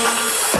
Oh,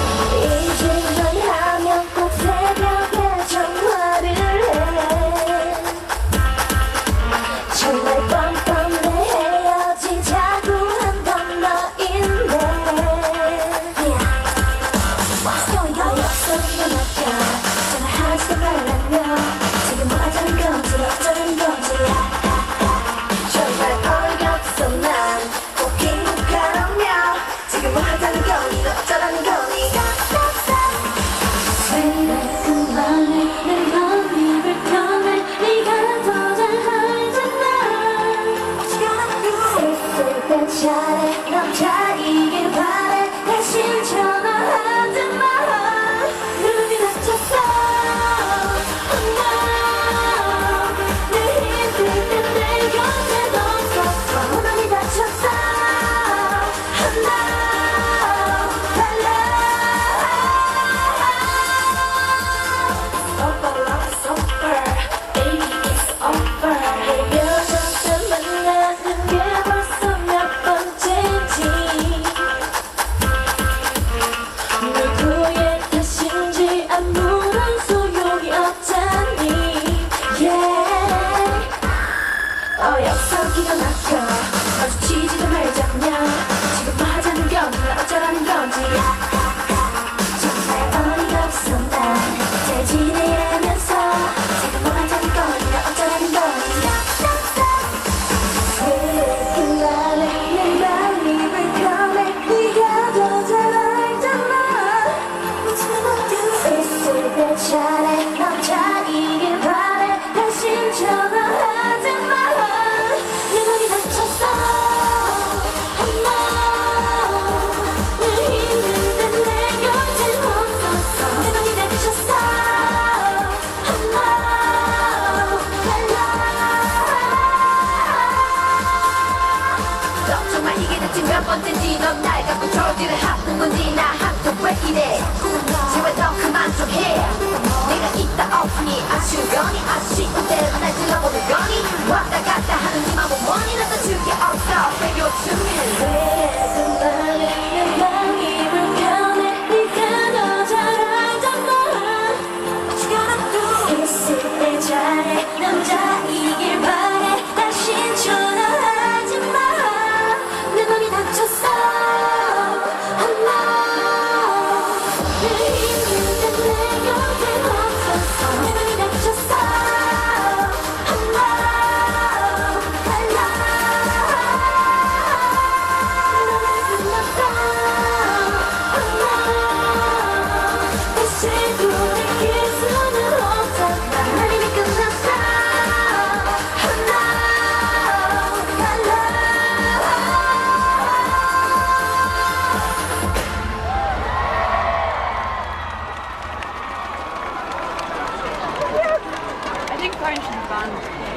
ชาเล็กน้ำชา 잘해 남자이길 바래 다신 전화하지 마내 맘이 다쳤어. 엄마 늘 힘든데 내 곁에 없었어. 내 맘이 다쳤어. 엄마 정말 이게 대체 몇 번째인지 넌날 갖고 저지를 하는 건지 나 왜 이래. 제발 너 그만 좀 해. 내가 있다 없으니 아쉬운 거니 아쉬운 대로 날 질러보는 거니. 왔다 갔다 하는 네 맘은 더 줄게 없어. 왜 요즘 关于什么？班呢